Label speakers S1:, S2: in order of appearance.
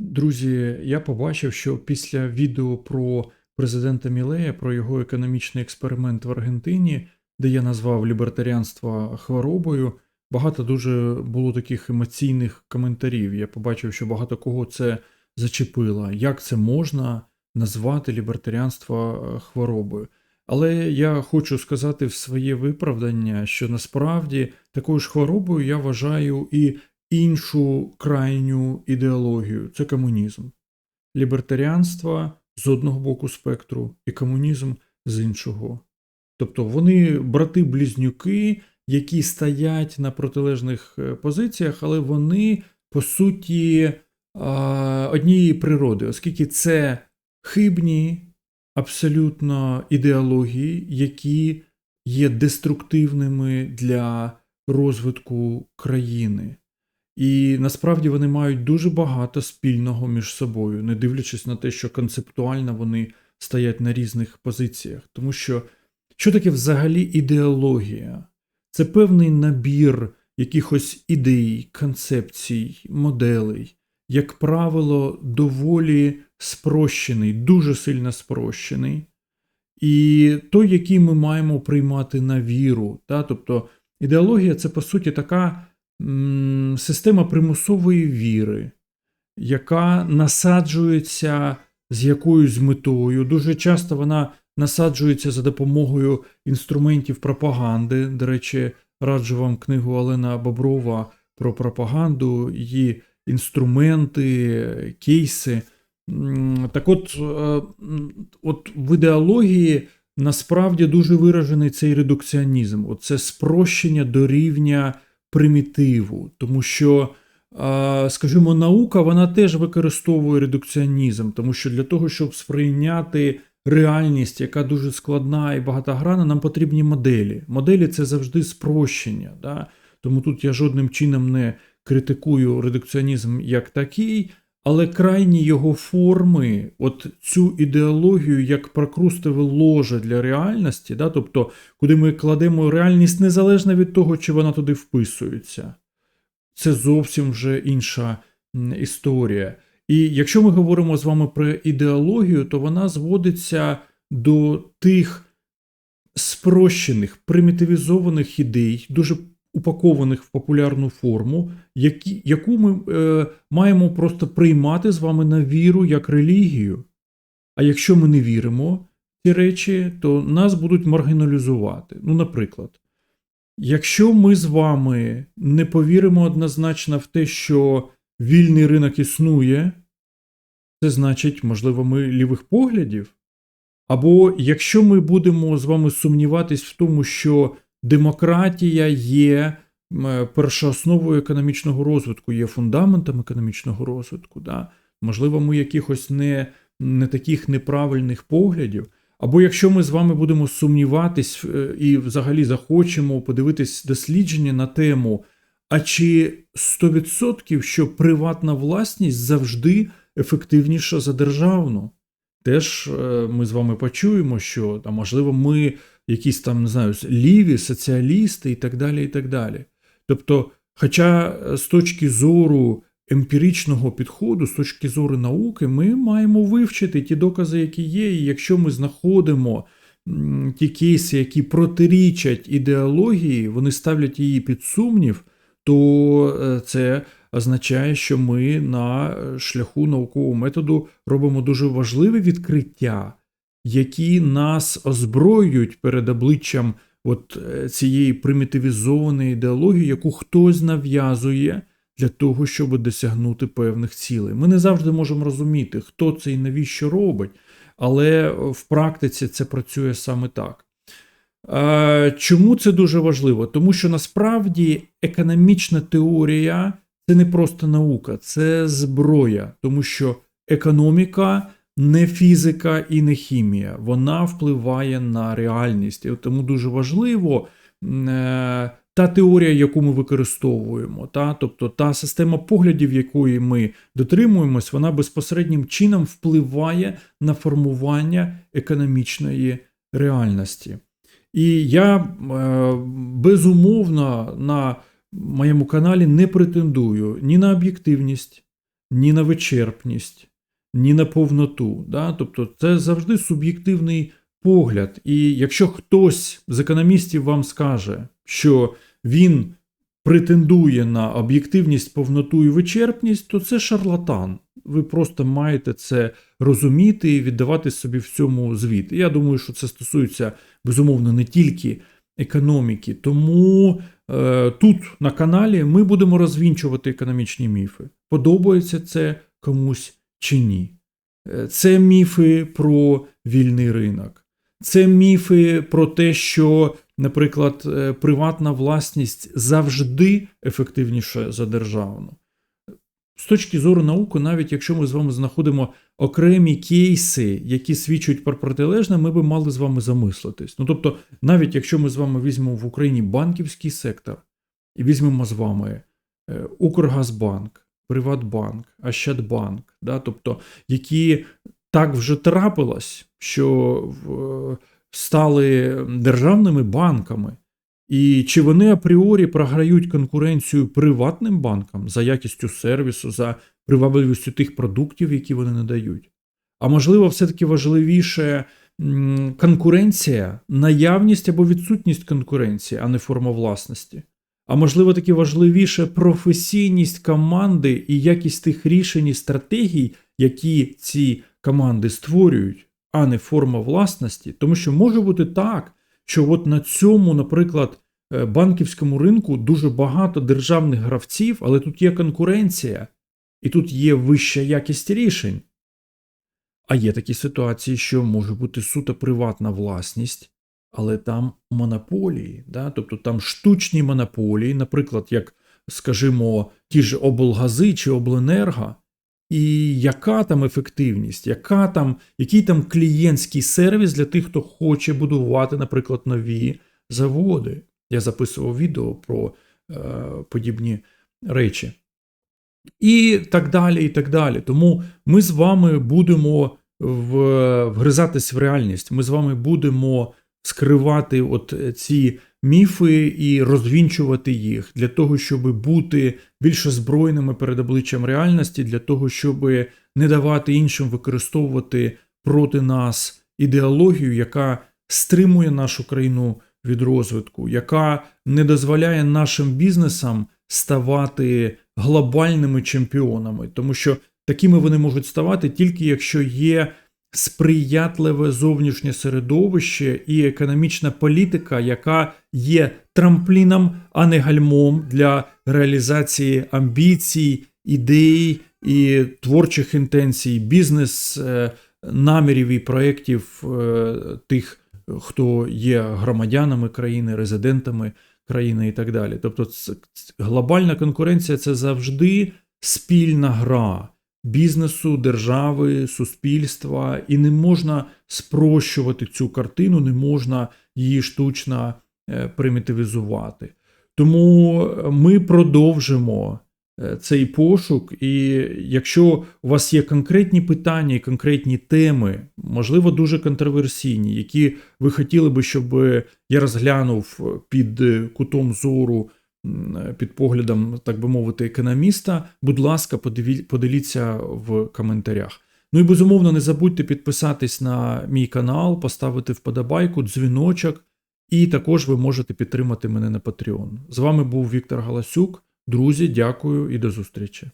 S1: Друзі, я побачив, що після відео про президента Мілея, про його економічний експеримент в Аргентині, де я назвав лібертаріанство хворобою, багато дуже було таких емоційних коментарів. Я побачив, що багато кого це зачепило. Як це можна назвати лібертаріанство е, хворобою? Але я хочу сказати в своє виправдання, що насправді такою ж хворобою я вважаю і іншу крайню ідеологію це комунізм. Лібертаріанство з одного боку спектру і комунізм з іншого. Тобто вони брати-близнюки, які стоять на протилежних е, позиціях, але вони по суті однієї природи, оскільки це хибні абсолютно ідеології, які є деструктивними для розвитку країни. І насправді вони мають дуже багато спільного між собою, не дивлячись на те, що концептуально вони стоять на різних позиціях. Тому що що таке взагалі ідеологія? Це певний набір якихось ідей, концепцій, моделей, як правило, доволі спрощений, дуже сильно спрощений. І той, який ми маємо приймати на віру. Та? Тобто ідеологія це по суті така система примусової віри, яка насаджується з якоюсь метою. Дуже часто вона насаджується за допомогою інструментів пропаганди. До речі, раджу вам книгу Олена Боброва про пропаганду, її інструменти, кейси. Так от, е, от в ідеології насправді дуже виражений цей редукціонізм, оце спрощення до рівня примітиву, тому що, скажімо, наука вона теж використовує редукціонізм, тому що для того, щоб сприйняти реальність, яка дуже складна і багатогранна, нам потрібні моделі. Моделі це завжди спрощення. Да? Тому тут я жодним чином не критикую редукціонізм як такий. Але крайні його форми, от цю ідеологію як прокрустове ложе для реальності, да, тобто, куди ми кладемо реальність незалежно від того, чи вона туди вписується, це зовсім вже інша історія. І якщо ми говоримо з вами про ідеологію, то вона зводиться до тих спрощених, примітивізованих ідей, дуже упакованих в популярну форму, які, яку ми е, маємо просто приймати з вами на віру як релігію. А якщо ми не віримо в ці речі, то нас будуть маргіналізувати. Ну, наприклад, якщо ми з вами не повіримо однозначно в те, що вільний ринок існує, це значить, можливо, ми лівих поглядів. Або якщо ми будемо з вами сумніватись в тому, що демократія є першоосновою економічного розвитку, є фундаментом економічного розвитку. Да? Можливо, ми якихось не, не таких неправильних поглядів. Або якщо ми з вами будемо сумніватись е, і взагалі захочемо подивитись дослідження на тему, а чи 100% що приватна власність завжди ефективніша за державну? Теж е, ми з вами почуємо, що там, можливо, ми якісь там, не знаю, ліві, соціалісти і так далі. і так далі. Тобто, хоча е, з точки зору емпіричного підходу, з точки зору науки, ми маємо вивчити ті докази, які є, і якщо ми знаходимо ті кейси, які протирічать ідеології, вони ставлять її під сумнів, то е, це означає, що ми на шляху наукового методу робимо дуже важливе відкриття, які нас озброюють перед обличчям от е, цієї примітивізованої ідеології, яку хтось нав'язує для того, щоб досягнути певних цілей. Ми не завжди можемо розуміти, хто це і навіщо робить, але в практиці це працює саме так. Е, Чому це дуже важливо? Тому що насправді економічна теорія це не просто наука, це зброя, тому що економіка не фізика і не хімія, вона впливає на реальність. І тому дуже важливо е, та теорія, яку ми використовуємо, та, тобто та система поглядів, якої ми дотримуємось, вона безпосереднім чином впливає на формування економічної реальності. І я е, безумовно на моєму каналі не претендую ні на об'єктивність, ні на вичерпність, ні на повноту. Да? Тобто це завжди суб'єктивний погляд. І якщо хтось з економістів вам скаже, що він претендує на об'єктивність, повноту і вичерпність, то це шарлатан. Ви просто маєте це розуміти і віддавати собі в цьому звіт. Я думаю, що це стосується безумовно не тільки економіки. Тому е, тут на каналі ми будемо розвінчувати економічні міфи. Подобається це комусь чи ні. Е, Це міфи про вільний ринок. Це міфи про те, що, наприклад, е, приватна власність завжди ефективніша за державну. З точки зору науки, навіть якщо ми з вами знаходимо окремі кейси, які свідчують про протилежне, ми би мали з вами замислитись. Ну тобто, навіть якщо ми з вами візьмемо в Україні банківський сектор і візьмемо з вами е, Укргазбанк, Приватбанк, Ощадбанк, да, тобто, які так вже трапилось, що в- стали державними банками. І чи вони апріорі програють конкуренцію приватним банкам за якістю сервісу, за привабливістю тих продуктів, які вони надають? А можливо, все-таки важливіше конкуренція, наявність або відсутність конкуренції, а не форма власності. А можливо, таки важливіше професійність команди і якість тих рішень і стратегій, які ці команди створюють, а не форма власності. Тому що може бути так, що от на цьому, наприклад, е, банківському ринку дуже багато державних гравців, але тут є конкуренція, і тут є вища якість рішень. А є такі ситуації, що може бути суто приватна власність, але там монополії, да? тобто там штучні монополії, наприклад, як, скажімо, ті ж облгази чи обленерго, і яка там ефективність, яка там, який там клієнтський сервіс для тих, хто хоче будувати, наприклад, нові заводи. Я записував відео про е, подібні речі. І так далі, і так далі. Тому ми з вами будемо в, вгризатись в реальність. Ми з вами будемо скривати от ці міфи і розвінчувати їх для того, щоб бути більш озброєними перед обличчям реальності, для того, щоб не давати іншим використовувати проти нас ідеологію, яка стримує нашу країну від розвитку, яка не дозволяє нашим бізнесам ставати глобальними чемпіонами, тому що такими вони можуть ставати тільки якщо є сприятливе зовнішнє середовище і економічна політика, яка є трампліном, а не гальмом для реалізації амбіцій, ідей і творчих інтенцій, бізнес е, намірів і проєктів е, тих, хто є громадянами країни, резидентами країни і так далі. Тобто, глобальна конкуренція це завжди спільна гра бізнесу, держави, суспільства, і не можна спрощувати цю картину, не можна її штучно е, примітивізувати. Тому е, ми продовжимо е, цей пошук, і якщо у вас є конкретні питання і конкретні теми, можливо, дуже контроверсійні, які ви хотіли би, щоб я розглянув під кутом зору під поглядом, так би мовити, економіста, будь ласка, поділіться в коментарях. Ну і безумовно, не забудьте підписатись на мій канал, поставити вподобайку, дзвіночок, і також ви можете підтримати мене на Patreon. З вами був Віктор Галасюк. Друзі, дякую і до зустрічі.